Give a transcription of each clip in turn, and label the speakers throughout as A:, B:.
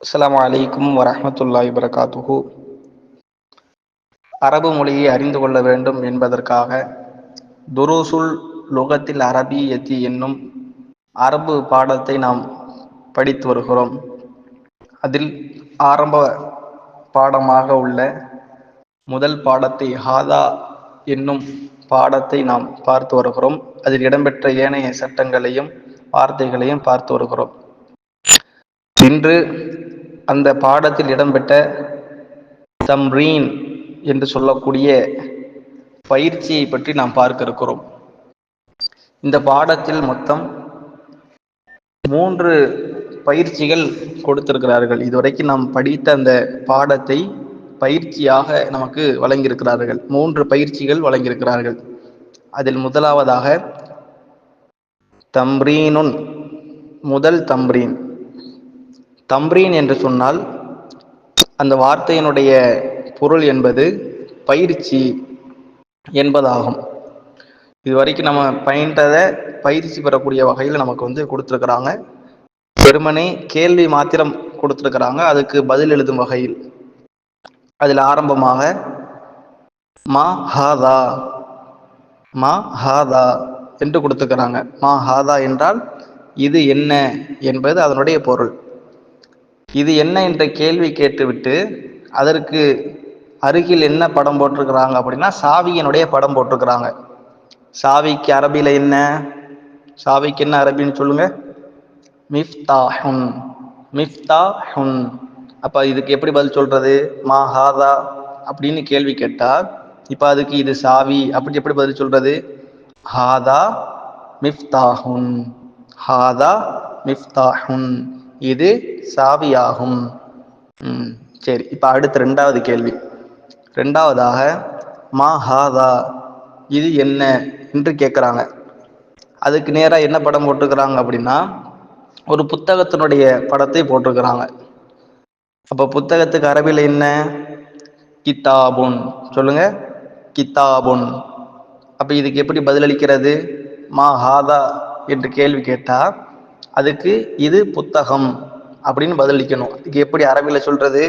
A: அஸ்லாம் வலைக்கும் வரமத்துல்லாஹி வரகாத்துஹு அரபு மொழியை அறிந்து கொள்ள வேண்டும் என்பதற்காக துருசுல் லுகத்தில் அரபியத்தி என்னும் அரபு பாடத்தை நாம் படித்து வருகிறோம். அதில் ஆரம்ப பாடமாக உள்ள முதல் பாடத்தை ஹாதா என்னும் பாடத்தை நாம் பார்த்து வருகிறோம். அதில் இடம்பெற்ற ஏனைய சட்டங்களையும் வார்த்தைகளையும் பார்த்து வருகிறோம். இன்று அந்த பாடத்தில் இடம்பெற்ற தம்ரீன் என்று சொல்லக்கூடிய பயிற்சியை பற்றி நாம் பார்க்க இருக்கிறோம். இந்த பாடத்தில் மொத்தம் மூன்று பயிற்சிகள் கொடுத்திருக்கிறார்கள். இதுவரைக்கும் நாம் படித்த அந்த பாடத்தை பயிற்சியாக நமக்கு வழங்கியிருக்கிறார்கள். மூன்று பயிற்சிகள் வழங்கியிருக்கிறார்கள். அதில் முதலாவதாக தம்ரீனுன் முதல் தம்ரீன். தம்ரீன் என்று சொன்னால் அந்த வார்த்தையினுடைய பொருள் என்பது பயிற்சி என்பதாகும். இது வரைக்கும் நம்ம பயின்றதை பயிற்சி பெறக்கூடிய வகையில் நமக்கு வந்து கொடுத்துருக்குறாங்க. வெறுமனே கேள்வி மாத்திரம் கொடுத்துருக்குறாங்க. அதுக்கு பதில் எழுதும் வகையில். அதில் ஆரம்பமாக மா ஹாதா மா ஹாதா என்று கொடுத்துக்கிறாங்க மா ஹாதா என்றால் இது என்ன? என்பது அதனுடைய பொருள். இது என்ன என்ற கேள்வி கேட்டுவிட்டு அதற்கு அருகில் என்ன படம் போட்டிருக்கிறாங்க அப்படின்னா சாவியனுடைய படம் போட்டிருக்கிறாங்க. சாவிக்கு அரபியில் என்ன? சாவிக்கு என்ன அரபின்னு சொல்லுங்க. மிஃப்தாஹுன். மிஃப்தாஹுன். அப்போ இதுக்கு எப்படி பதில் சொல்றது? மா ஹாதா அப்படின்னு கேள்வி கேட்டால் இப்போ அதுக்கு இது சாவி அப்படி எப்படி பதில் சொல்றது? ஹாதா மிஃப்தாஹுன். ஹாதா மிஃப்தாஹுன். இது சாவியாகும். சரி இப்போ அடுத்த ரெண்டாவது கேள்வி. ரெண்டாவதாக மா ஹாதா இது என்ன என்று கேட்குறாங்க அதுக்கு நேராக என்ன படம் போட்டிருக்கிறாங்க அப்படின்னா ஒரு புத்தகத்தினுடைய படத்தை போட்டிருக்கிறாங்க. அப்போ புத்தகத்துக்கு அரபியில் என்ன? கித்தாபுன். சொல்லுங்க. கித்தாபுன். அப்போ இதுக்கு எப்படி பதிலளிக்கிறது? மா ஹாதா என்று கேள்வி கேட்டால் அதுக்கு இது புத்தகம் அப்படின்னு பதிலளிக்கணும். அதுக்கு எப்படி அரபியில் சொல்றது?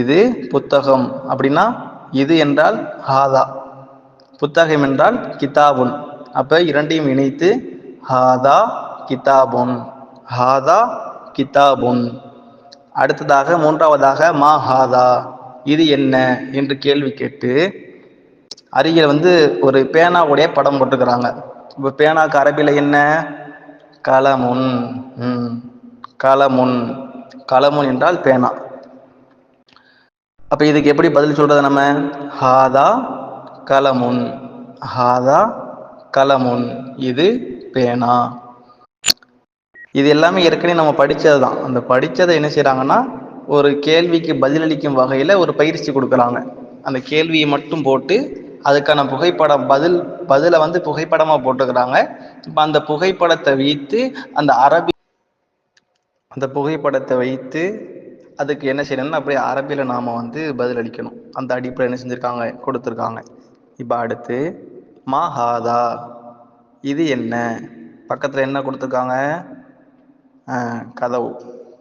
A: இது புத்தகம். அப்படின்னா இது என்றால் ஹாதா. புத்தகம் என்றால் கிதாபுன். அப்ப இரண்டையும் இணைத்து ஹாதா கிதாபுன். ஹாதா கிதாபுன். அடுத்ததாக மூன்றாவதாக மா ஹாதா. இது என்ன? என்று கேள்வி கேட்டு அருகில் வந்து ஒரு பேனாவுடைய படம் போட்டுக்கிறாங்க இப்போ பேனாக்கு அரபியில் என்ன? கலமுன் ம் கலமுன். கலமுன் என்றால் பேனா. அப்ப இதுக்கு எப்படி பதில் சொல்றது நம்ம? ஹாதா கலமுன். ஹாதா கலமுன். இது பேனா. இது எல்லாமே ஏற்கனவே நம்ம படித்தது தான் அந்த படித்ததை என்ன செய்கிறாங்கன்னா ஒரு கேள்விக்கு பதிலளிக்கும் வகையில் ஒரு பயிற்சி கொடுக்குறாங்க. அந்த கேள்வியை மட்டும் போட்டு அதுக்கான புகைப்படம் பதில் பதிலை வந்து புகைப்படமா போட்டுக்கிறாங்க. இப்போ அந்த புகைப்படத்தை வைத்து அந்த அரபி அந்த புகைப்படத்தை வைத்து அதுக்கு என்ன செய்யணும்னா அப்படியே அரபியில் நாம் வந்து பதில் அளிக்கணும். அந்த அடிப்படையில் என்ன செஞ்சுருக்காங்க? கொடுத்துருக்காங்க. இப்போ அடுத்து மா ஹாதா இது என்ன? பக்கத்தில் என்ன கொடுத்துருக்காங்க? கதவு.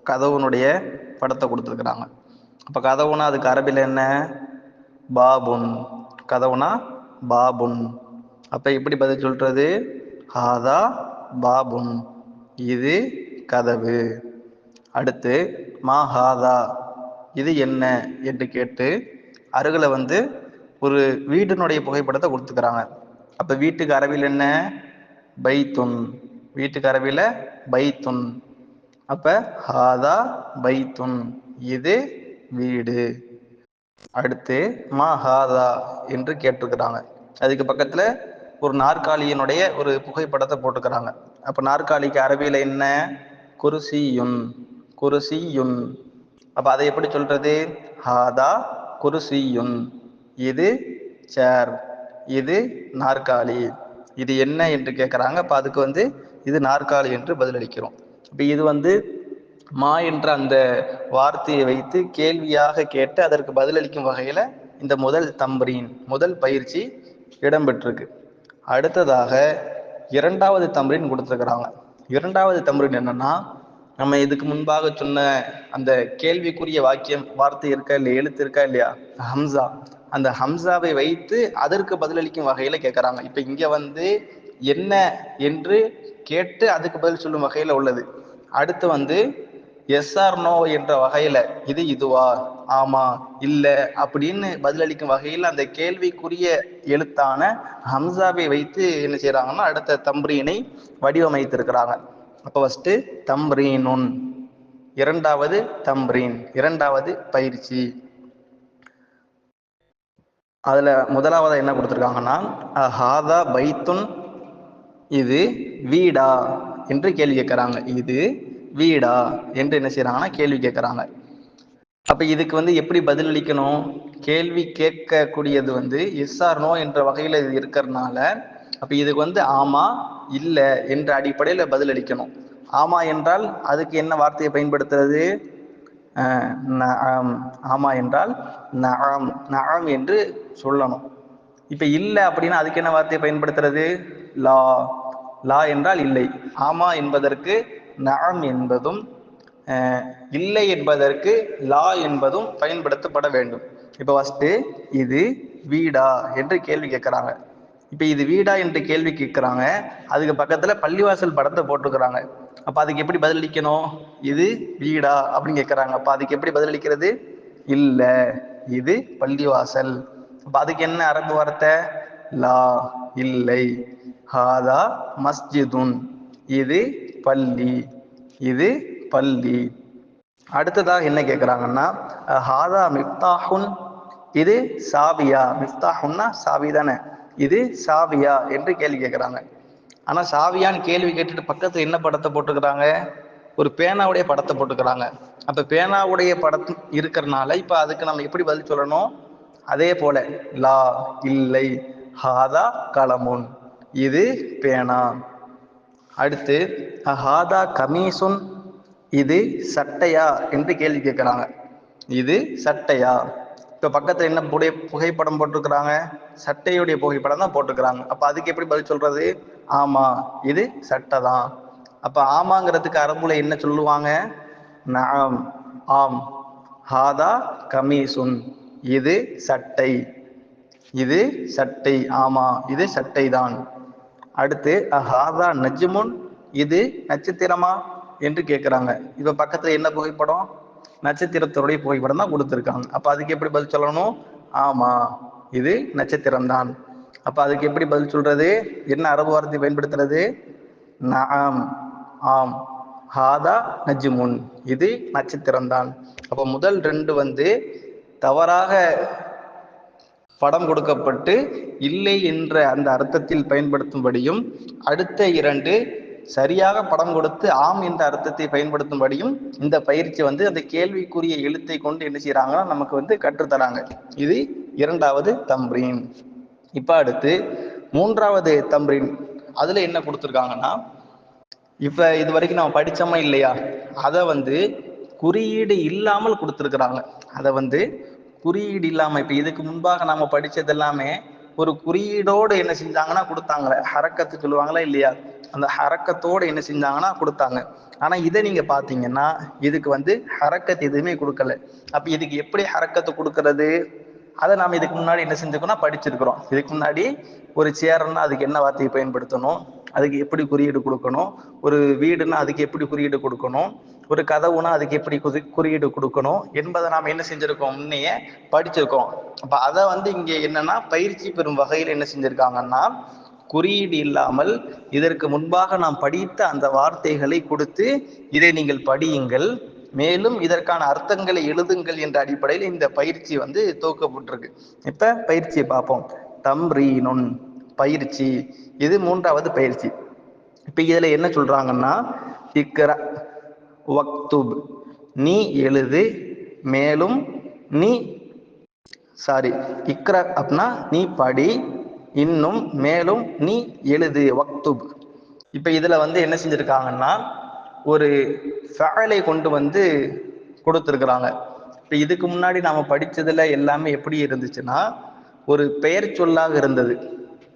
A: கதவுனுடைய படத்தை கொடுத்துருக்குறாங்க. அப்போ கதவுனா அதுக்கு அரபியில் என்ன? பாபுன். கதவுனா பாபுன். அப்போ எப்படி பதில் சொல்றது? ஹாதா பாபுன். இது கதவு. அடுத்து மா ஹாதா இது என்ன என்று கேட்டு அருகில் வந்து ஒரு வீட்டினுடைய புகைப்படத்தை கொடுத்துக்கிறாங்க. அப்போ வீட்டுக்கு அரபில் என்ன? பைத்துன். வீட்டுக்கு அரபில் பைத்துன். அப்போ ஹாதா பைத்துன். இது வீடு. அடுத்து மா ஹாதா என்று கேட்டிருக்கிறாங்க. அதுக்கு பக்கத்துல ஒரு நாற்காலியினுடைய ஒரு புகைப்படத்தை போட்டுக்கிறாங்க அப்ப நாற்காலிக்கு அரபியில என்ன? குருசியுன் குருசியுன். அப்ப அதை எப்படி சொல்றது? ஹாதா குருசியுன். இது சேர் இது நாற்காலி. இது என்ன என்று கேட்குறாங்க அப்ப அதுக்கு வந்து இது நாற்காலி என்று பதிலளிக்கிறோம். இப்போ இது வந்து மா என்ற அந்த வார்த்தையை வைத்து கேள்வியாக கேட்டு அதற்கு பதிலளிக்கும் வகையில இந்த முதல் தம்ரீன் முதல் பயிற்சி இடம்பெற்றிருக்கு. அடுத்ததாக இரண்டாவது தம்ரீன் கொடுத்துருக்குறாங்க. இரண்டாவது தம்ரீன் என்னன்னா நம்ம இதுக்கு முன்பாக சொன்ன அந்த கேள்விக்குரிய வாக்கியம் வார்த்தை இருக்கா இல்லையா எழுத்து இருக்கா இல்லையா ஹம்சா. அந்த ஹம்சாவை வைத்து அதற்கு பதிலளிக்கும் வகையில கேட்கறாங்க இப்ப இங்க வந்து என்ன என்று கேட்டு அதுக்கு பதில் சொல்லும் வகையில உள்ளது. அடுத்து வந்து எஸ் ஆர் நோ என்ற வகையில இது இதுவா? ஆமா இல்ல அப்படின்னு பதிலளிக்கும் வகையில் அந்த கேள்விக்குரிய எழுத்தான ஹம்சாவை வைத்து என்ன செய்யறாங்கன்னா அடுத்த தம்ரீனை வடிவமைத்திருக்கிறாங்க. அப்ப ஃபர்ஸ்ட் தம்ரீனுன் இரண்டாவது தம்ரீன் இரண்டாவது பயிற்சி. அதுல முதலாவதா என்ன கொடுத்துருக்காங்கன்னா ஹாதா பைத்துன் இது வீடா என்று கேள்வி கேட்கிறாங்க. இது வீடா என்று என்ன செய்யறாங்கன்னா கேள்வி கேட்கறாங்க அப்ப இதுக்கு வந்து எப்படி பதிலளிக்கணும்? கேள்வி கேட்கக்கூடியது வந்து எஸ் ஆர் நோ என்ற வகையில இது இருக்கிறதுனால அப்ப இதுக்கு வந்து ஆமா இல்ல என்ற அடிப்படையில பதிலளிக்கணும். ஆமா என்றால் அதுக்கு என்ன வார்த்தையை பயன்படுத்துறது? ஆமா என்றால் நகம் நகம் என்று சொல்லணும். இப்ப இல்லை அப்படின்னா அதுக்கு என்ன வார்த்தையை பயன்படுத்துறது? லா. லா என்றால் இல்லை. ஆமா என்பதற்கு நஅம் என்பதும் இல்லை என்பதற்கு லா என்பதும் பயன்படுத்தப்பட வேண்டும். இப்ப ஃபஸ்ட்டு இது வீடா என்று கேள்வி கேட்குறாங்க. இப்ப இது வீடா என்று கேள்வி கேட்குறாங்க. அதுக்கு பக்கத்துல பள்ளிவாசல் படத்தை போட்டுக்கிறாங்க அப்ப அதுக்கு எப்படி பதிலளிக்கணும் இது வீடா அப்படின்னு கேட்குறாங்க. அப்ப அதுக்கு எப்படி பதிலளிக்கிறது இல்ல இது பள்ளிவாசல். அப்ப அதுக்கு என்ன அரபு வார்த்தை? லா இல்லை. ஹாதா மஸ்ஜிதுன். இது பள்ளி. இது பள்ளி. அடுத்ததாக என்ன கேட்குறாங்கன்னா ஹாதா மிஃப்தாஹுன். இது சாவியா. மிஃப்தாஹுன்னா சாவி தானே. இது சாவியா என்று கேள்வி கேட்குறாங்க ஆனால் சாவியான்னு கேள்வி கேட்டுட்டு பக்கத்தில் என்ன படத்தை போட்டுக்கிறாங்க? ஒரு பேனாவுடைய படத்தை போட்டுக்கிறாங்க. அப்போ பேனாவுடைய படம் இருக்கிறனால இப்போ அதுக்கு நம்ம எப்படி பதில் சொல்லணும்? அதே போல லா இல்லை ஹாதா கலமுன். இது பேனா. அடுத்து ஹாதா கமீசுன் இது சட்டையா? என்று கேள்வி கேட்குறாங்க. இது சட்டையா? இப்போ பக்கத்தில் என்ன புடைய புகைப்படம் போட்டிருக்கிறாங்க? சட்டையுடைய புகைப்படம் தான் போட்டிருக்கிறாங்க. அப்போ அதுக்கு எப்படி பதில் சொல்றது? ஆமா இது சட்டை தான். அப்போ ஆமாங்கிறதுக்கு அரபுல என்ன சொல்லுவாங்க? நாம் ஆம். ஹாதா கமீசுன் இது சட்டை. இது சட்டை. ஆமா இது சட்டை தான். அடுத்து ஹாதா நஜ்முன் இது நட்சத்திரமா என்று கேட்குறாங்க இப்போ பக்கத்தில் என்ன புகைப்படம்? நட்சத்திரத்தோடைய புகைப்படம் தான் கொடுத்துருக்காங்க. அப்போ அதுக்கு எப்படி பதில் சொல்லணும்? ஆமா இது நட்சத்திரம் தான் அப்போ அதுக்கு எப்படி பதில் சொல்றது? என்ன அரபு வார்த்தை பயன்படுத்துறது? நாம் ஆம். ஹாதா நஜ்முன் இது நட்சத்திரம் தான் அப்போ முதல் ரெண்டு வந்து தவறாக படம் கொடுக்கப்பட்டு இல்லை என்ற அந்த அர்த்தத்தில் பயன்படுத்தும்படியும் அடுத்த இரண்டு சரியாக படம் கொடுத்து ஆம் என்ற அர்த்தத்தை பயன்படுத்தும்படியும் இந்த பயிற்சி வந்து அந்த கேள்விக்குரிய எழுத்தை கொண்டு என்ன செய்யறாங்கன்னா நமக்கு வந்து கற்றுத்தராங்க. இது இரண்டாவது தம்ரீன். இப்ப அடுத்து மூன்றாவது தம்ரீன். அதுல என்ன கொடுத்துருக்காங்கன்னா இப்ப இது வரைக்கும் நம்ம படிச்சோமா இல்லையா? அதை வந்து குறியீடு இல்லாமல் கொடுத்துருக்குறாங்க. அதை வந்து குறியீடு இல்லாம இப்ப இதுக்கு முன்பாக நாம படிச்சது எல்லாமே ஒரு குறியீடோடு என்ன செஞ்சாங்கன்னா கொடுத்தாங்க. ஹரக்கத்து சொல்லுவாங்களா இல்லையா? அந்த ஹரக்கத்தோடு என்ன செஞ்சாங்கன்னா கொடுத்தாங்க. ஆனா இதை நீங்க பாத்தீங்கன்னா இதுக்கு வந்து ஹரக்கத் எதுவுமே கொடுக்கல. அப்ப இதுக்கு எப்படி ஹரக்கத்து கொடுக்கறது? அதை நாம இதுக்கு முன்னாடி என்ன செஞ்சுக்கணும் படிச்சிருக்கிறோம். இதுக்கு முன்னாடி ஒரு சேர்னா அதுக்கு என்ன வார்த்தையை பயன்படுத்தணும்? அதுக்கு எப்படி குறியீடு கொடுக்கணும்? ஒரு வீடுன்னா அதுக்கு எப்படி குறியீடு கொடுக்கணும்? ஒரு கதவுனா அதுக்கு எப்படி குதி குறியீடு கொடுக்கணும் என்பதை நாம் என்ன செஞ்சிருக்கோம் முன்னையே படிச்சிருக்கோம். அப்ப அதை வந்து இங்க என்னன்னா பயிற்சி பெறும் வகையில் என்ன செஞ்சிருக்காங்கன்னா குறியீடு இல்லாமல் இதற்கு முன்பாக நாம் படித்த அந்த வார்த்தைகளை கொடுத்து இதை நீங்கள் படியுங்கள். மேலும் இதற்கான அர்த்தங்களை எழுதுங்கள் என்ற அடிப்படையில் இந்த பயிற்சி வந்து துவக்கப்பட்டிருக்கு இப்ப பயிற்சியை பார்ப்போம். தம்ரீனுன் பயிற்சி. இது மூன்றாவது பயிற்சி. இப்ப இதுல என்ன சொல்றாங்கன்னா இக்கர வக்துப். நீ எழுது மேலும் நீ சாரி இக்ர அப்படின்னா நீ படி இன்னும் மேலும் நீ எழுது வக்துப். இப்போ இதில் வந்து என்ன செஞ்சுருக்காங்கன்னா ஒரு ஃபேலை கொண்டு வந்து கொடுத்துருக்குறாங்க. இப்போ இதுக்கு முன்னாடி நாம் படித்ததில் எல்லாமே எப்படி இருந்துச்சுன்னா ஒரு பெயர் சொல்லாக இருந்தது.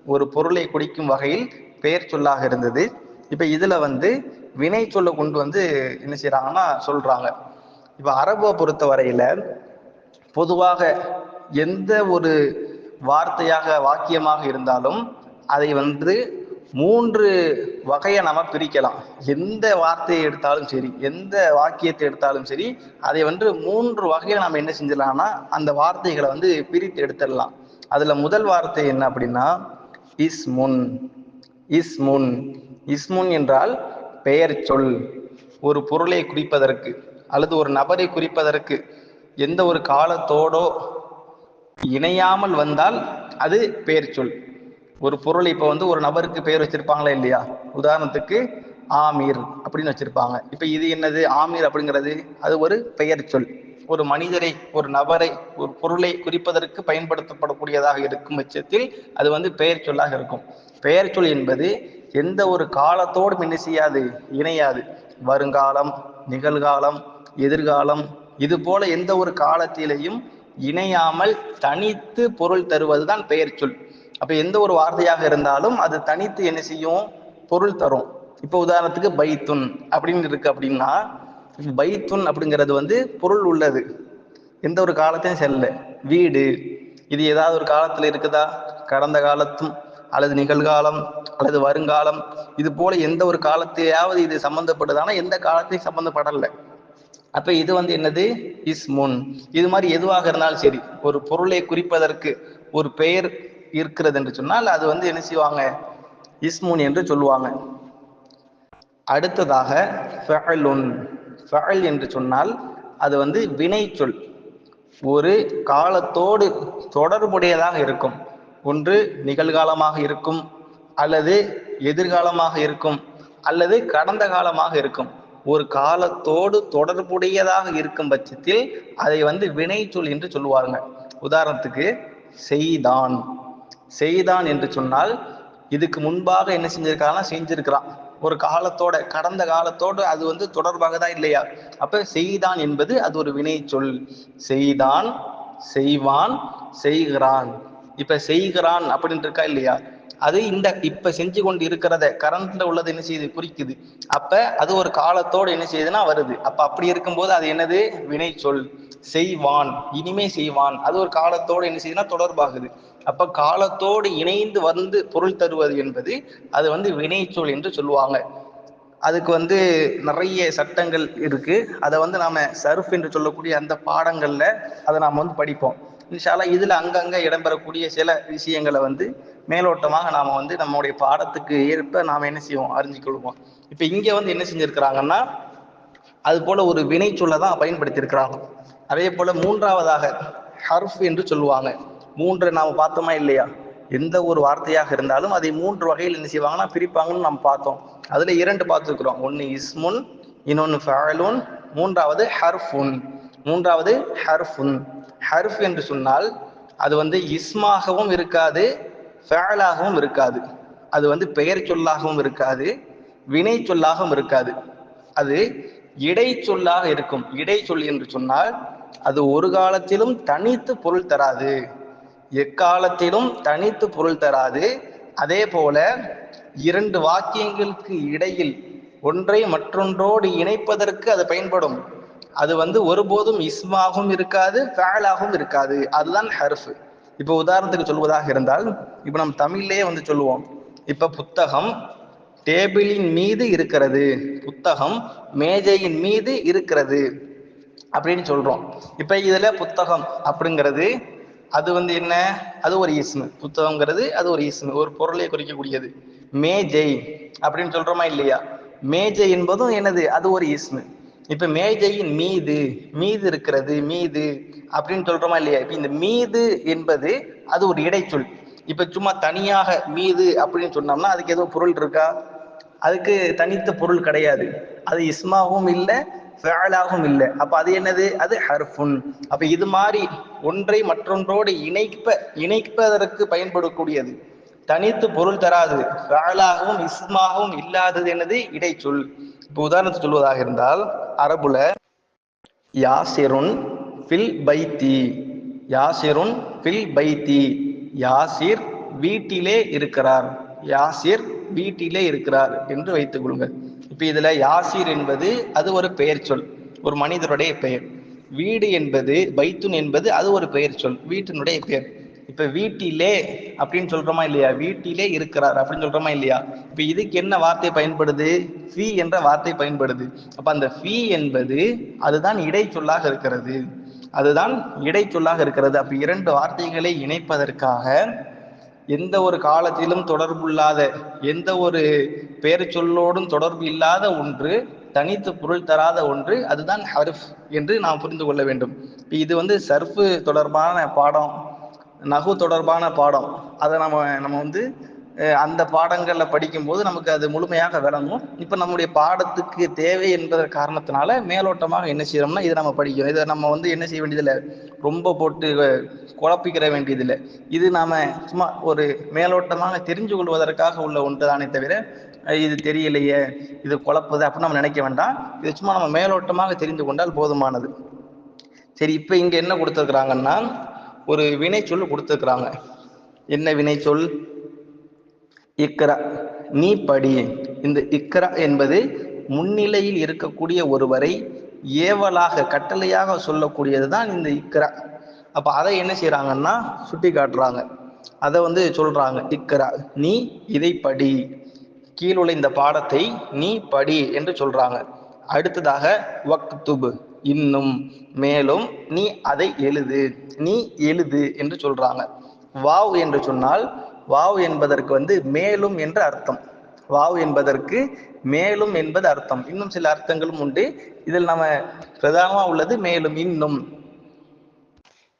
A: ஒரு பொருளை குறிக்கும் வகையில் பெயர் சொல்லாக இருந்தது. இப்போ இதில் வந்து வினை சொல்ல கொண்டு வந்து என்ன செய்யறாங்கன்னா சொல்றாங்க. இப்ப அரபை பொறுத்த வரையில பொதுவாக எந்த ஒரு வார்த்தையாக வாக்கியமாக இருந்தாலும் அதை வந்து மூன்று வகையை நம்ம பிரிக்கலாம். எந்த வார்த்தையை எடுத்தாலும் சரி எந்த வாக்கியத்தை எடுத்தாலும் சரி அதை வந்து மூன்று வகையில நம்ம என்ன செஞ்சிடலாம்னா அந்த வார்த்தைகளை வந்து பிரித்து எடுத்துடலாம். அதுல முதல் வார்த்தை என்ன அப்படின்னா இஸ்முன். இஸ்முன். இஸ்முன் என்றால் பெயர் சொல். ஒரு பொருளை குறிப்பதற்கு அல்லது ஒரு நபரை குறிப்பதற்கு எந்த ஒரு காலத்தோடோ இணையாமல் வந்தால் அது பெயர் சொல். ஒரு பொருள் இப்போ வந்து ஒரு நபருக்கு பெயர் வச்சிருப்பாங்களா இல்லையா? உதாரணத்துக்கு ஆமீர் அப்படின்னு வச்சிருப்பாங்க. இப்போ இது என்னது? ஆமீர் அப்படிங்கிறது அது ஒரு பெயர் சொல். ஒரு மனிதரை ஒரு நபரை ஒரு பொருளை குறிப்பதற்கு பயன்படுத்தப்படக்கூடியதாக இருக்கும் பட்சத்தில் அது வந்து பெயர் சொல்லாக இருக்கும். பெயர் சொல் என்பது எந்த ஒரு காலத்தோடும் என்ன செய்யாது? இணையாது. வருங்காலம் நிகழ்காலம் எதிர்காலம் இது போல எந்த ஒரு காலத்திலையும் இணையாமல் தனித்து பொருள் தருவது தான் பெயர் சொல். அப்ப எந்த ஒரு வார்த்தையாக இருந்தாலும் அது தனித்து என்ன செய்யும்? பொருள் தரும். இப்ப உதாரணத்துக்கு பைத்துன் அப்படின்னு இருக்கு அப்படின்னா பைத்துன் அப்படிங்கிறது வந்து பொருள் உள்ளது. எந்த ஒரு காலத்தையும் செல்ல. வீடு இது ஏதாவது ஒரு காலத்துல இருக்குதா? கடந்த காலத்தும் அல்லது நிகழ்காலம் அல்லது வருங்காலம் இது போல எந்த ஒரு காலத்தையாவது இது சம்பந்தப்படுதானா? எந்த காலத்தையும் சம்பந்தப்படலை. அப்ப இது வந்து என்னது? இஸ்முன் இது மாதிரி எதுவாக இருந்தாலும் சரி ஒரு பொருளை குறிப்பதற்கு ஒரு பெயர் இருக்கிறது என்று சொன்னால் அது வந்து என்ன செய்வாங்க? இஸ்முன் என்று சொல்லுவாங்க. அடுத்ததாக ஃபஅலுன். ஃபஅல் என்று சொன்னால் அது வந்து வினை சொல் ஒரு காலத்தோடு தொடர்புடையதாக இருக்கும். ஒன்று நிகழ்காலமாக இருக்கும் அல்லது எதிர்காலமாக இருக்கும் அல்லது கடந்த காலமாக இருக்கும். ஒரு காலத்தோடு தொடர்புடையதாக இருக்கும் பட்சத்தில் அதை வந்து வினை சொல் என்று சொல்லுவாருங்க. உதாரணத்துக்கு செய்தான். செய்தான் என்று சொன்னால் இதுக்கு முன்பாக என்ன செஞ்சிருக்காங்கன்னா செஞ்சிருக்கிறான். ஒரு காலத்தோட கடந்த காலத்தோடு அது வந்து தொடர்பாக தான் இல்லையா? அப்ப செய்தான் என்பது அது ஒரு வினை சொல். செய்தான் செய்வான் செய்கிறான். இப்ப செய்கிறான் அப்படின்னு இருக்கா இல்லையா? அது இந்த இப்ப செஞ்சு கொண்டு இருக்கிறத கரண்ட்ல உள்ளது என்ன செய்யுது? குறிக்குது. அப்ப அது ஒரு காலத்தோடு என்ன செய்யுதுன்னா வருது. அப்ப அப்படி இருக்கும்போது அது என்னது? வினை சொல். செய்வான். இனிமே செய்வான். அது ஒரு காலத்தோடு என்ன செய்யுதுன்னா தொடர்பாகுது. அப்ப காலத்தோடு இணைந்து வந்து பொருள் தருவது என்பது அது வந்து வினை சொல் என்று சொல்லுவாங்க. அதுக்கு வந்து நிறைய சட்டங்கள் இருக்கு. அதை வந்து நாம சர்ஃப் என்று சொல்லக்கூடிய அந்த பாடங்கள்ல அதை நாம வந்து படிப்போம். இன்ஷால்லா இதுல அங்கங்க இடம்பெறக்கூடிய சில விஷயங்களை வந்து மேலோட்டமாக நாம வந்து நம்முடைய பாடத்துக்கு ஏற்ப நாம என்ன செய்வோம்? அறிஞ்சிக்கொள்வோம் இப்ப இங்க வந்து என்ன செஞ்சிருக்கிறாங்கன்னா அது போல ஒரு வினை சொல்ல தான் பயன்படுத்தியிருக்கிறாங்க. அதே போல மூன்றாவதாக ஹர்ஃப் என்று சொல்லுவாங்க. மூன்று நாம பார்த்தோமா இல்லையா? எந்த ஒரு வார்த்தையாக இருந்தாலும் அதை மூன்று வகையில் என்ன செய்வாங்கன்னா பிரிப்பாங்கன்னு நம்ம பார்த்தோம். அதுல இரண்டு பார்த்துருக்குறோம். ஒன்னு இஸ்முன் இன்னொன்னு ஃபஅலுன் மூன்றாவது ஹர்ஃபுன். மூன்றாவது ஹர்ஃபுன். ஹர்ஃப் என்று சொன்னால் அது வந்து இஸ்மாகவும் இருக்காது ஃபேலாகவும் இருக்காது. அது வந்து பெயர் சொல்லாகவும் இருக்காது வினை சொல்லாகவும் இருக்காது. அது இடை சொல்லாக இருக்கும். இடை சொல் என்று சொன்னால் அது ஒரு காலத்திலும் தனித்து பொருள் தராது. எக்காலத்திலும் தனித்து பொருள் தராது. அதே போல இரண்டு வாக்கியங்களுக்கு இடையில் ஒன்றை மற்றொன்றோடு இணைப்பதற்கு அது பயன்படும். அது வந்து ஒருபோதும் இஸ்மாகவும் இருக்காது ஃபேலாகவும் இருக்காது. அதுதான் ஹர்ஃப். இப்போ உதாரணத்துக்கு சொல்வதாக இருந்தால் இப்போ நம்ம தமிழ்லேயே வந்து சொல்லுவோம். இப்போ புத்தகம் டேபிளின் மீது இருக்கிறது. புத்தகம் மேஜையின் மீது இருக்கிறது அப்படின்னு சொல்றோம். இப்போ இதில் புத்தகம் அப்படிங்கிறது அது வந்து என்ன? அது ஒரு இஸ்மு. புத்தகங்கிறது அது ஒரு இஸ்மு. ஒரு பொருளை குறிக்கக்கூடியது. மேஜை அப்படின்னு சொல்றோமா இல்லையா? மேஜை என்பதும் என்னது? அது ஒரு இஸ்மு. இப்ப மேஜையின் மீது மீது இருக்கிறது மீது அப்படின்னு சொல்றோமா இல்லையா? இப்ப இந்த மீது என்பது அது ஒரு இடைச்சொல். இப்ப சும்மா தனியாக மீது அப்படின்னு சொன்னோம்னா அதுக்கு ஏதோ பொருள் இருக்கா? அதுக்கு தனித்த பொருள் கிடையாது. அது இஸ்மாவும் இல்லை ஃபேலாகவும் இல்லை. அப்ப அது என்னது? அது ஹர்ஃபுன். அப்ப இது மாதிரி ஒன்றை மற்றொன்றோடு இணைப்ப இணைப்பதற்கு பயன்படக்கூடியது. தனித்து பொருள் தராது. ஃபேலாகவும் இஸ்மாகவும் இல்லாதது என்னது? இடைச்சொல். இப்போ உதாரணத்துக்கு சொல்வதாக இருந்தால் அரபுல யாசிருன் ஃபில் பைத்தி. யாசிருன் ஃபில் பைத்தி. யாசிர் வீட்டிலே இருக்கிறார். யாசிர் வீட்டிலே இருக்கிறார் என்று வைத்துக் கொள்ளுங்கள். இப்ப இதுல யாசிர் என்பது அது ஒரு பெயர் சொல். ஒரு மனிதருடைய பெயர். வீடு என்பது பைத்துன் என்பது அது ஒரு பெயர் சொல். வீட்டினுடைய பெயர். இப்ப வீட்டிலே அப்படின்னு சொல்றோமா இல்லையா? வீட்டிலே இருக்கிறார் அப்படின்னு சொல்றோமா இல்லையா? இப்ப இதுக்கு என்ன வார்த்தை பயன்படுது? ஃபீ என்ற வார்த்தை பயன்படுது. அப்ப அந்த ஃபீ என்பது அதுதான் இடைச்சொல்லாக இருக்கிறது. அதுதான் இடைச்சொல்லாக இருக்கிறது. அப்ப இரண்டு வார்த்தைகளை இணைப்பதற்காக எந்த ஒரு காலத்திலும் தொடர்புள்ளாத எந்த ஒரு பெயர் சொல்லோடும் தொடர்பு இல்லாத ஒன்று தனித்து பொருள் தராத ஒன்று அதுதான் ஹர்ஃப் என்று நாம் புரிந்து கொள்ள வேண்டும். இது வந்து சர்ஃபு தொடர்பான பாடம். நகு தொடர்பான பாடம். அதை நம்ம நம்ம வந்து அந்த பாடங்களில் படிக்கும்போது நமக்கு அது முழுமையாக விளங்கும். இப்போ நம்முடைய பாடத்துக்கு தேவை என்பதன் காரணத்தினால மேலோட்டமாக என்ன செய்யறோம்னா இதை நம்ம படிக்கிறோம். இதை நம்ம வந்து என்ன செய்ய வேண்டியதில்லை? ரொம்ப போட்டு குழப்பிக்கிற வேண்டியதில்லை. இது நாம சும்மா ஒரு மேலோட்டமாக தெரிஞ்சு கொள்வதற்காக உள்ள ஒன்று தானே தவிர இது தெரியலையே இது குழப்புது அப்படின்னு நம்ம நினைக்க வேண்டாம். இது சும்மா நம்ம மேலோட்டமாக தெரிந்து கொண்டால் போதுமானது. சரி இப்போ இங்கே என்ன கொடுத்துருக்குறாங்கன்னா ஒரு வினைச்சொல் கொடுத்துருக்குறாங்க. என்ன வினைச்சொல் இக்கரா நீ படி. இந்த இக்கரா என்பது முன்னிலையில் இருக்கக்கூடிய ஒருவரை ஏவலாக கட்டளையாக சொல்லக்கூடியது தான் இந்த இக்கரா அப்போ அதை என்ன செய்கிறாங்கன்னா சுட்டி காட்டுறாங்க. அதை வந்து சொல்கிறாங்க இக்கரா நீ இதை படி. கீழுள்ள இந்த பாடத்தை நீ படி என்று சொல்கிறாங்க அடுத்ததாக வக்துபு. இன்னும் மேலும் நீ அதை எழுது நீ எழுது என்று சொல்றாங்க. வாவ் என்று சொன்னால் வாவ் என்பதற்கு வந்து மேலும் என்று அர்த்தம். வாவ் என்பதற்கு மேலும் என்பது அர்த்தம். இன்னும் சில அர்த்தங்களும் உண்டு. இதில் நம்ம பிரதானமா உள்ளது மேலும் இன்னும்.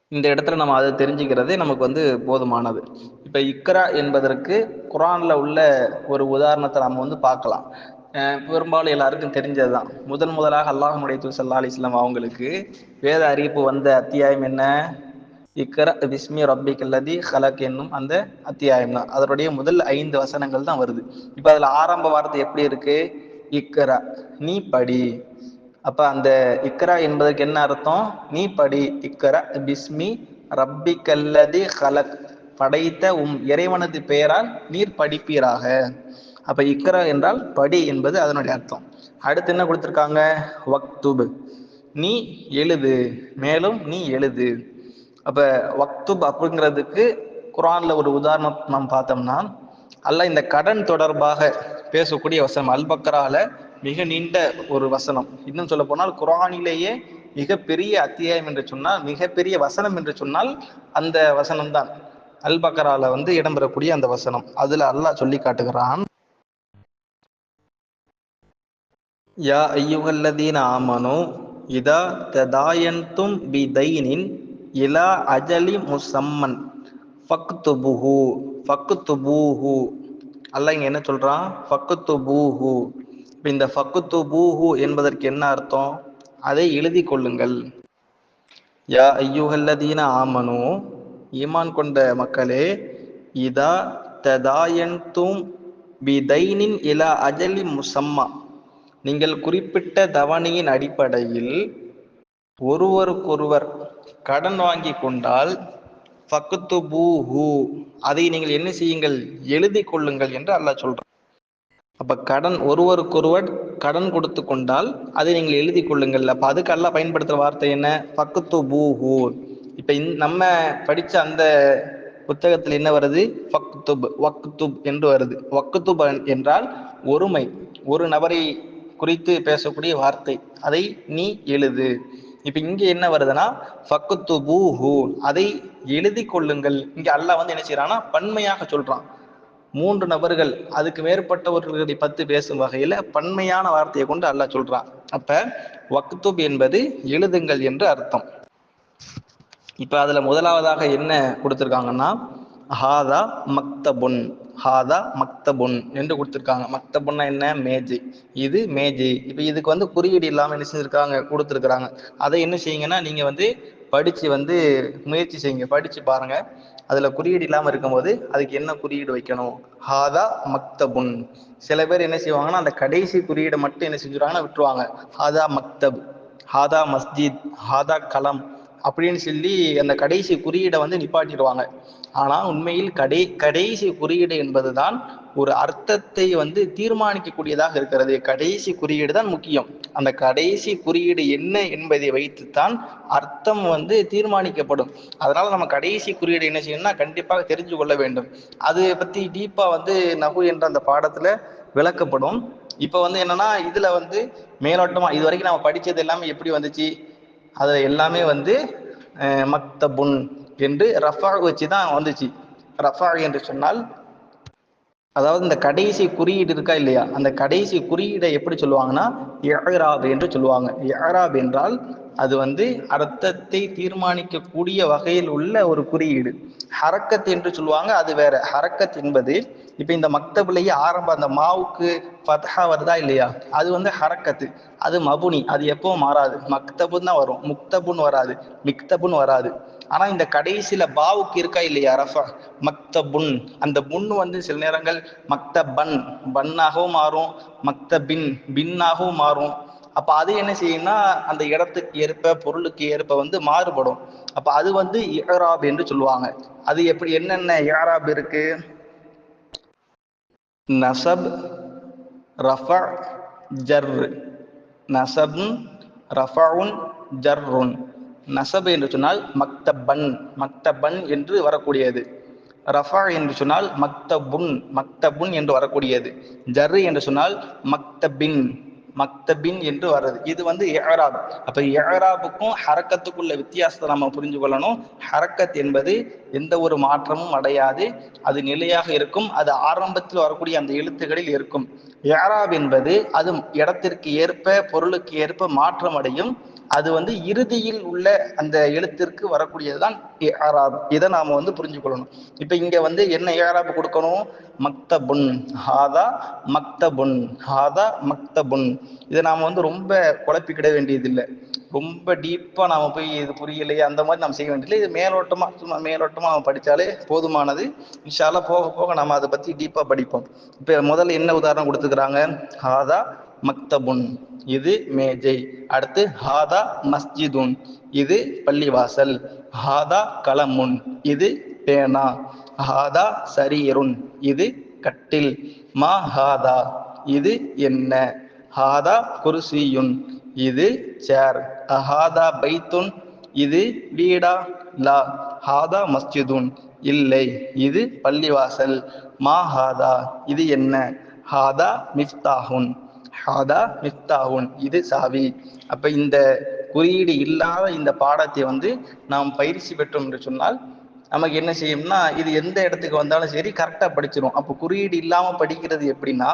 A: இந்த இடத்துல நம்ம அதை தெரிஞ்சுக்கிறதே நமக்கு வந்து போதுமானது. இப்போ இக்ரா என்பதற்கு குரான்ல உள்ள ஒரு உதாரணத்தை நம்ம வந்து பார்க்கலாம். பெரும்பாலும் எல்லாருக்கும் தெரிஞ்சதுதான். முதன் முதலாக அல்லாஹனுடைய தூ சல்லா அலிஸ்லாம் அவங்களுக்கு வேத அறிவிப்பு வந்த அத்தியாயம் என்ன? இக்கர விஸ்மி ரப்பிக் அல்லதி ஹலக் என்னும் அந்த அத்தியாயம் தான். அதனுடைய முதல் ஐந்து வசனங்கள் தான் வருது. இப்போ அதுல ஆரம்ப வார்த்தை எப்படி இருக்கு? இக்கரா நீ படி. அப்ப அந்த இக்கரா என்பதற்கு என்ன அர்த்தம்? நீ படி. இக்கரா பிஸ்மி ரப்பிக்கல்லதி ஹலக். படைத்த உம் இறைவனது பெயரால் நீர் படிப்பீராக. அப்ப இக்கரா என்றால் படி என்பது அதனுடைய அர்த்தம். அடுத்து என்ன கொடுத்திருக்காங்க? வக்துபு. நீ எழுது. மேலும் நீ எழுது. அப்ப வக்துப் அப்படிங்கிறதுக்கு குரான்ல ஒரு உதாரணம் நாம் பார்த்தோம்னா அல்ல இந்த கடன் தொடர்பாக பேசக்கூடிய வசனம் அல்பக்கரால மிக நீண்ட ஒரு வசனம். இன்னும் சொல்ல போனால் குரானிலேயே மிகப்பெரிய அத்தியாயம் என்று சொன்னால் மிகப்பெரிய வசனம் என்று சொன்னால் அந்த வசனம் தான் அல் வந்து இடம்பெறக்கூடிய அந்த வசனம். அதுல அல்லாஹ் சொல்லி காட்டுகிறான் யா ஐயுகல்லதீன ஆமனோ இதா ததாயந்தும் பிதைனின் இலா அஜலி முசம்மன் ஃபக்து புஹு ஃபக்து பூஹு அல்ல இங்க என்ன சொல்றான்? ஃபக்துபூஹு. பூஹு இந்த ஃபக்துபூஹு என்பதற்கு என்ன அர்த்தம்? அதை எழுதி கொள்ளுங்கள். யா ஐயுகல்லதீன ஆமனோ ஈமான் கொண்ட மக்களே இதா ததாயந்தும் பிதைனின் இலா அஜலி முசம்மா. நீங்கள் குறிப்பிட்ட தவணையின் அடிப்படையில் ஒருவருக்கொருவர் கடன் வாங்கி கொண்டால் ஃபக்குத்து பூ ஹூ அதை நீங்கள் என்ன செய்யுங்கள்? எழுதி கொள்ளுங்கள் என்று அல்லாஹ் சொல்றான். அப்ப கடன் ஒருவருக்கொருவர் கடன் கொடுத்து கொண்டால் அதை நீங்கள் எழுதி கொள்ளுங்கள். அப்ப அதுக்கு அல்லாஹ் பயன்படுத்துற வார்த்தை என்ன? ஃபக்குத்து பூ ஹூ இப்ப நம்ம படிச்ச அந்த புத்தகத்தில் என்ன வருது? ஃபக்துப் வக்துப் என்று வருது. வக்துப் என்றால் ஒருமை. ஒரு நபரை குறித்து பேசக்கூடிய வார்த்தை. அதை நீ எழுது. இப்ப இங்க என்ன வருதுன்னா ஃபக்துபூஹு அதை எழுதி கொள்ளுங்கள். இங்க அல்லாஹ் வந்து என்ன செய்யறான்னா பன்மையாக சொல்றான். மூன்று நபர்கள் அதுக்கு மேற்பட்டவர்களை பத்து பேசும் வகையில பன்மையான வார்த்தையை கொண்டு அல்லாஹ் சொல்றான். அப்ப வக்துப் என்பது எழுதுங்கள் என்று அர்த்தம். இப்ப அதுல முதலாவதாக என்ன கொடுத்திருக்காங்கன்னா ஹாதா மக்தபுன். ஹாதா மக்தபுன் என்று கொடுத்துருக்காங்க. மக்தபுன்னா என்ன? மேஜை. இது மேஜை. இப்போ இதுக்கு வந்து குறியீடு இல்லாமல் என்ன செஞ்சுருக்காங்க? கொடுத்துருக்குறாங்க. அதை என்ன செய்யுங்கன்னா நீங்கள் வந்து படித்து வந்து முயற்சி செய்யுங்க. படித்து பாருங்கள் அதில் குறியீடு இல்லாமல் இருக்கும்போது அதுக்கு என்ன குறியீடு வைக்கணும்? ஹாதா மக்தபுன். சில பேர் என்ன செய்வாங்கன்னா அந்த கடைசி குறியீடை மட்டும் என்ன செஞ்சுருவாங்கன்னா விட்டுருவாங்க. ஹாதா மக்தப். ஹாதா மஸ்ஜித். ஹாதா கலம். அப்படின்னு சொல்லி அந்த கடைசி குறியீடை வந்து நிப்பாட்டிடுவாங்க. ஆனா உண்மையில் கடை கடைசி குறியீடு என்பதுதான் ஒரு அர்த்தத்தை வந்து தீர்மானிக்கக்கூடியதாக இருக்கிறது. கடைசி குறியீடு தான் முக்கியம். அந்த கடைசி குறியீடு என்ன என்பதை வைத்துத்தான் அர்த்தம் வந்து தீர்மானிக்கப்படும். அதனால நம்ம கடைசி குறியீடு என்ன செய்யணும்னா கண்டிப்பாக தெரிஞ்சு கொள்ள வேண்டும். அது பத்தி டீப்பா வந்து நகு என்ற அந்த பாடத்துல விளக்கப்படும். இப்போ வந்து என்னன்னா இதுல வந்து மேலோட்டமா இது வரைக்கும் நம்ம படிச்சது எல்லாமே எப்படி வந்துச்சு? அது எல்லாமே வந்து மக்தபுன் என்று ரஃபா வச்சு தான் வந்துச்சு. ரஃபா என்று சொன்னால் அதாவது இந்த கடைசி குறியீடு இருக்கா இல்லையா? அந்த கடைசி குறியீடை எப்படி சொல்லுவாங்கன்னா இஅராப் என்று சொல்லுவாங்க. யாராப் என்றால் அது வந்து அர்த்தத்தை தீர்மானிக்கக்கூடிய வகையில் உள்ள ஒரு குறியீடு. ஹரக்கத் என்று சொல்லுவாங்க அது வேற. ஹரக்கத் என்பது இப்ப இந்த மக்தபிலேயே ஆரம்ப அந்த மாவுக்கு ஃபத்ஹா வருதா இல்லையா? அது வந்து ஹரக்கத்து. அது மபுனி. அது எப்பவும் மாறாது. மக்தபுன் தான் வரும். முக்தபுன் வராது. மிக்தபுன் வராது. ஆனா இந்த கடைசியில பாவுக்கு இருக்கா இல்லையா? ரஃபா. மக்தபுன். அந்த புண் வந்து சில நேரங்கள் மக்தபன். பன்னாகவும் மாறும். மக்தபின். பின்னாகவும் மாறும். அப்ப அது என்ன செய்யும்னா அந்த இடத்துக்கு ஏற்ப பொருளுக்கு ஏற்ப வந்து மாறுபடும். அப்ப அது வந்து இஹராப் என்று சொல்லுவாங்க. அது எப்படி என்னென்ன இஹராப் இருக்கு? நசப் ரஃப ஜர் நசபுன் ரஃபவுன் ஜர்ருன். நசப் என்று சொன்னால் மக்தபன் மக்தபன் என்று வரக்கூடியது. ரஃபா என்று சொன்னால் மக்தபுன் மக்தபுன் என்று வரக்கூடியது. ஜர்ரு என்று சொன்னால் மக்தபின். மக்தபின் என்று வர்றது. இது வந்து இஅராப் அப்ப இஅராபுக்கும் ஹரக்கத்துக்குள்ள வித்தியாசத்தை நம்ம புரிஞ்சு கொள்ளணும். ஹரக்கத் என்பது எந்த ஒரு மாற்றமும் அடையாது. அது நிலையாக இருக்கும். அது ஆரம்பத்தில் வரக்கூடிய அந்த எழுத்துகளில் இருக்கும். இஅராப் என்பது அது இடத்திற்கு ஏற்ப பொருளுக்கு ஏற்ப மாற்றம் அடையும் அது வந்து இறுதியில் உள்ள அந்த எழுத்திற்கு வரக்கூடியதுதான் இஅராப் இதை நாம வந்து புரிஞ்சு கொள்ளணும் இப்ப இங்க வந்து என்ன இஅராப் கொடுக்கணும்? மக்தபுன். ஹாதா மக்தபுன். ஹாதா மக்தபுன். இதை நாம வந்து ரொம்ப குழப்பிக்கிட வேண்டியதில்லை. ரொம்ப டீப்பா நாம போய் இது புரியலையே அந்த மாதிரி நாம் செய்ய வேண்டியதில்லை. இது மேலோட்டமா சும்மா மேலோட்டமா நம்ம படிச்சாலே போதுமானது. விஷால போக போக நம்ம அதை பத்தி டீப்பா படிப்போம். இப்ப முதல்ல என்ன உதாரணம் கொடுத்துக்கிறாங்க ஹாதா மக்தபுன். இது மேஜை. அடுத்து ஹாதா மஸ்ஜிதுன். இது பள்ளிவாசல். ஹாதா கலமுன் இது பேனா. ஹாதா சரீருன். இது கட்டில். மா ஹாதா. இது என்ன? ஹாதா குருசியுன். இது சேர். அஹாதா பைத்துன். இது வீடா? லா. ஹாதா மஸ்ஜிதுன். இல்லை. இது பள்ளிவாசல். மா ஹாதா. இது என்ன? ஹாதா மிஃப்தாஹுன். ஹாதா மித்தாவுன் இது சாவி. அப்ப இந்த குறியீடு இல்லாத இந்த பாடத்தை வந்து நாம் பயிற்சி பெற்றோம் என்று சொன்னால் நமக்கு என்ன செய்யும்னா இது எந்த இடத்துக்கு வந்தாலும் சரி கரெக்டா படிச்சிடும் அப்போ குறியீடு இல்லாம படிக்கிறது எப்படின்னா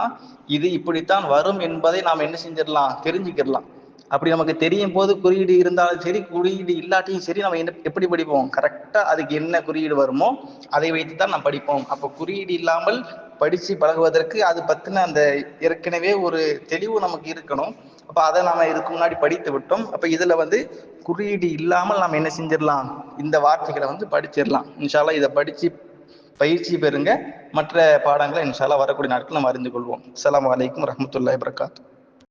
A: இது இப்படித்தான் வரும் என்பதை நாம் என்ன செஞ்சிடலாம்? தெரிஞ்சுக்கிடலாம். அப்படி நமக்கு தெரியும் போது குறியீடு இருந்தாலும் சரி குறியீடு இல்லாட்டியும் சரி நம்ம என்ன எப்படி படிப்போம்? கரெக்டா அதுக்கு என்ன குறியீடு வருமோ அதை வைத்து தான் நாம் படிப்போம். அப்போ குறியீடு இல்லாமல் படிச்சு பழகுவதற்கு அது பத்தின அந்த ஏற்கனவே ஒரு தெளிவு நமக்கு இருக்கணும். அப்ப அதை நாம இதுக்கு முன்னாடி படித்து விட்டோம். அப்ப இதுல வந்து குறியீடு இல்லாமல் நாம் என்ன செஞ்சிடலாம்? இந்த வார்த்தைகளை வந்து படிச்சிடலாம். இன்ஷால்லா இதை படிச்சு பயிற்சி பெறுங்க. மற்ற பாடங்களை இன்ஷால்லா வரக்கூடிய நாட்கள் நம்ம அறிந்து கொள்வோம். அலாம் வலைக்கம் ரஹ்மத்துல்லாஹி பிரகாத்